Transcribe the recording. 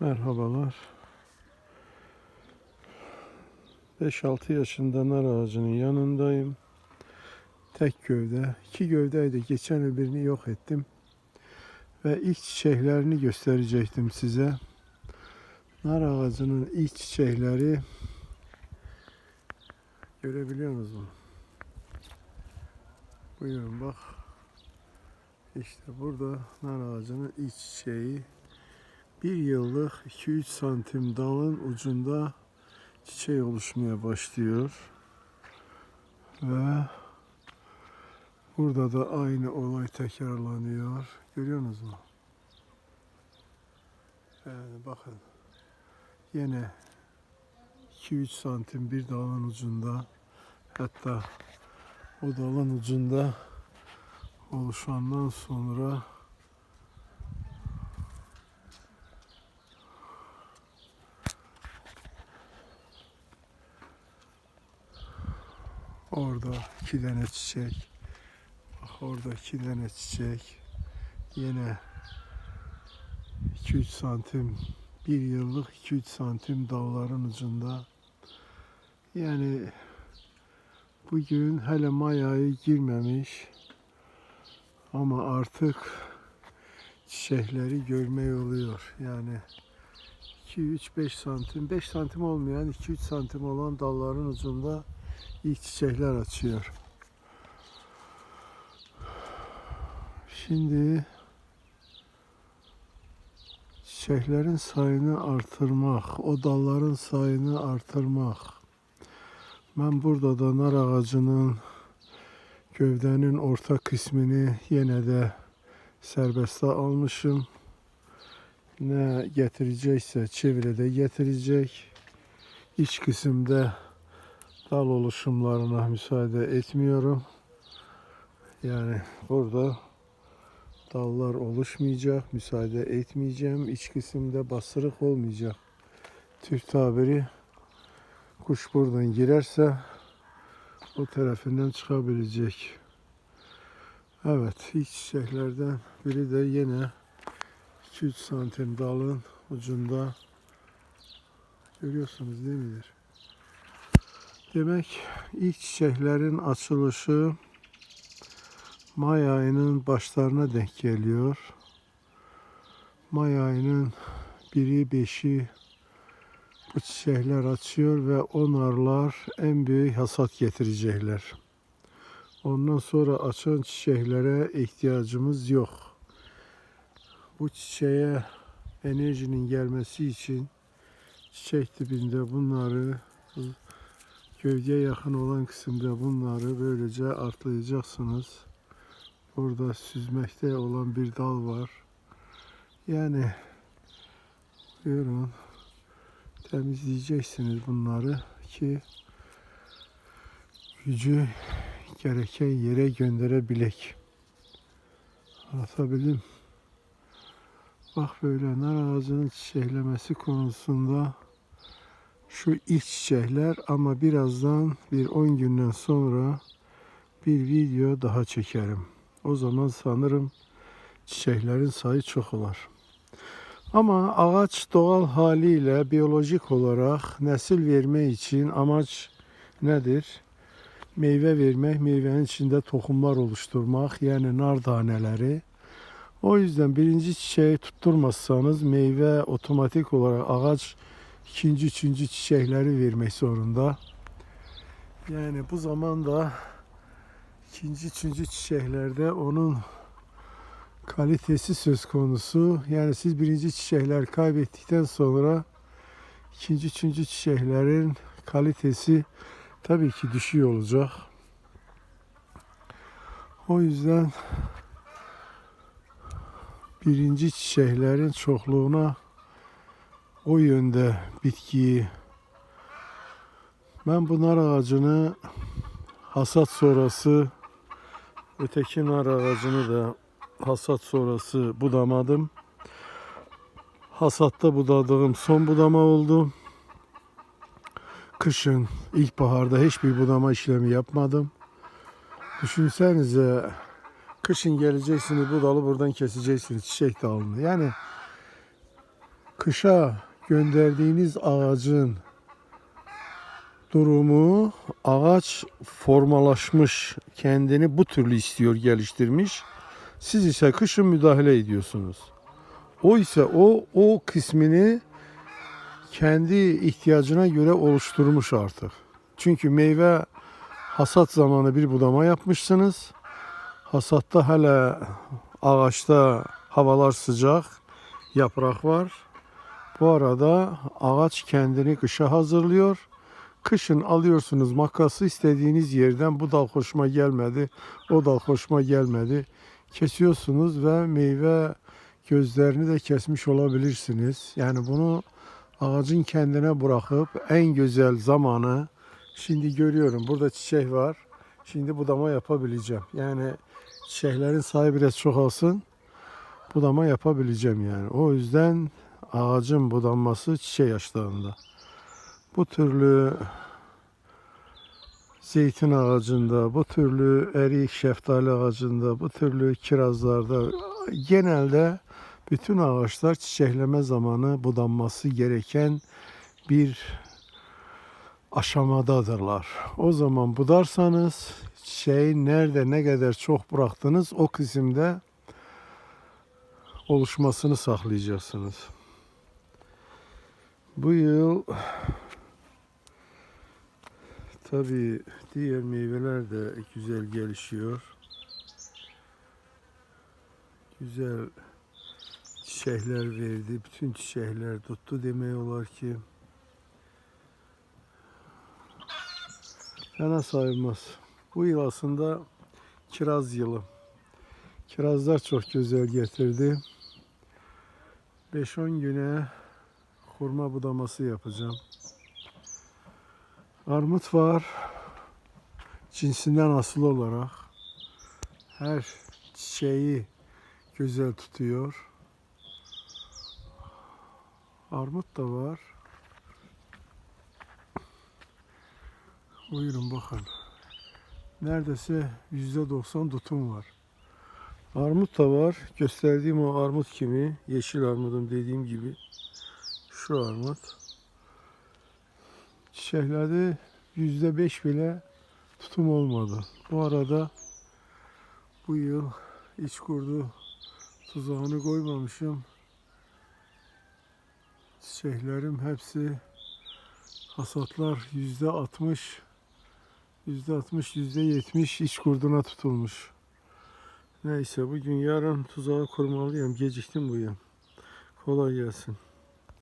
Merhabalar. 5-6 yaşında nar ağacının yanındayım. Tek gövde. iki gövdeydi. Geçen öbürünü yok ettim. Ve ilk çiçeklerini gösterecektim size. Nar ağacının ilk çiçekleri görebiliyor musunuz? Buyurun bak. İşte burada nar ağacının ilk çiçeği. Bir yıllık 2-3 santim dalın ucunda çiçeği oluşmaya başlıyor. Ve burada da aynı olay tekrarlanıyor. Görüyor musunuz? Yani bakın. Yine 2-3 santim bir dalın ucunda hatta o dalın ucunda oluşandan sonra Orada iki tane çiçek. Bak orada iki tane çiçek. Yine 2-3 santim bir yıllık 2-3 santim dalların ucunda. Yani bugün hele may ayı girmemiş ama artık çiçekleri görmeye oluyor. Yani 2-3-5 santim 5 santim olmayan 2-3 santim olan dalların ucunda ilk çiçekler açıyor. Şimdi çiçeklerin sayını artırmak, o dalların sayını artırmak. Ben burada da nar ağacının gövdenin orta kısmını yine de serbeste almışım. Ne getirecekse çevrede getirecek. İç kısımda dal oluşumlarına müsaade etmiyorum. Yani burada dallar oluşmayacak, müsaade etmeyeceğim. İç kısımda basırık olmayacak. Türk tabiri kuş buradan girerse o tarafından çıkabilecek. Evet, iç çiçeklerden biri de yine 2-3 santim dalın ucunda görüyorsunuz değil midir? Demek ilk çiçeklerin açılışı May ayının başlarına denk geliyor. May ayının biri beşi bu çiçekler açıyor ve o narlar en büyük hasat getirecekler. Ondan sonra açan çiçeklere ihtiyacımız yok. Bu çiçeğe enerjinin gelmesi için çiçek dibinde bunları gövdeye yakın olan kısımda bunları böylece artlayacaksınız. Burada süzmekte olan bir dal var. Yani buyurun temizleyeceksiniz bunları ki gücü gereken yere gönderebilek. Anlatabildim. Bak böyle nar ağacının çiçeklemesi konusunda şu ilk çiçekler ama birazdan bir 10 günden sonra bir video daha çekerim. O zaman sanırım çiçeklerin sayı çok olur. Ama ağaç doğal haliyle biyolojik olarak nesil verme için amaç nedir? Meyve vermek, meyvenin içinde tohumlar oluşturmak yani nar taneleri. O yüzden birinci çiçeği tutturmazsanız meyve otomatik olarak ağaç ikinci, üçüncü çiçekleri vermek zorunda. Yani bu zamanda ikinci, üçüncü çiçeklerde onun kalitesi söz konusu. Yani siz birinci çiçekler kaybettikten sonra ikinci, üçüncü çiçeklerin kalitesi tabii ki düşüyor olacak. O yüzden birinci çiçeklerin çokluğuna o yönde bitkiyi ben bu nar ağacını hasat sonrası öteki nar ağacını da hasat sonrası budamadım. Hasatta budadığım son budama oldu. Kışın, ilkbaharda hiçbir budama işlemi yapmadım. Düşünsenize kışın geleceksiniz bu dalı buradan keseceksiniz çiçek dalını. Yani kışa gönderdiğiniz ağacın durumu ağaç formalaşmış, kendini bu türlü istiyor, geliştirmiş. Siz ise kışın müdahale ediyorsunuz. O ise o o kısmını kendi ihtiyacına göre oluşturmuş artık. Çünkü meyve hasat zamanı bir budama yapmışsınız. Hasatta hala ağaçta havalar sıcak, yaprak var. Bu arada ağaç kendini kışa hazırlıyor. Kışın alıyorsunuz makası istediğiniz yerden bu dal hoşuma gelmedi, o dal hoşuma gelmedi. Kesiyorsunuz ve meyve gözlerini de kesmiş olabilirsiniz. Yani bunu ağacın kendine bırakıp en güzel zamanı şimdi görüyorum. Burada çiçek var. Şimdi budama yapabileceğim. Yani çiçeklerin sayı biraz çoğalsın. Budama yapabileceğim yani. O yüzden ağacın budanması çiçek yaşlarında. Bu türlü zeytin ağacında, bu türlü erik şeftali ağacında, bu türlü kirazlarda genelde bütün ağaçlar çiçekleme zamanı budanması gereken bir aşamadadırlar. O zaman budarsanız çiçeği nerede ne kadar çok bıraktınız o kısımda oluşmasını saklayacaksınız. Bu yıl tabii diğer meyveler de güzel gelişiyor. Güzel çiçekler verdi. Bütün çiçekler tuttu demiyorlar ki. Fena sayılmaz. Bu yıl aslında kiraz yılı. Kirazlar çok güzel getirdi. 5-10 güne hurma budaması yapacağım. Armut var. Cinsinden asıl olarak her çiçeği güzel tutuyor. Armut da var. Buyurun bakın. Neredeyse yüzde doksan tutum var. Armut da var. Gösterdiğim o armut kimi. Yeşil armudum dediğim gibi. Şu armut. Çiçeklerde yüzde beş bile tutum olmadı. Bu arada bu yıl iç kurdu tuzağını koymamışım. Çiçeklerim hepsi hasatlar yüzde altmış yüzde altmış yüzde yetmiş iç kurduna tutulmuş. Neyse bugün yarın tuzağı kurmalıyım. Geciktim bu yıl. Kolay gelsin.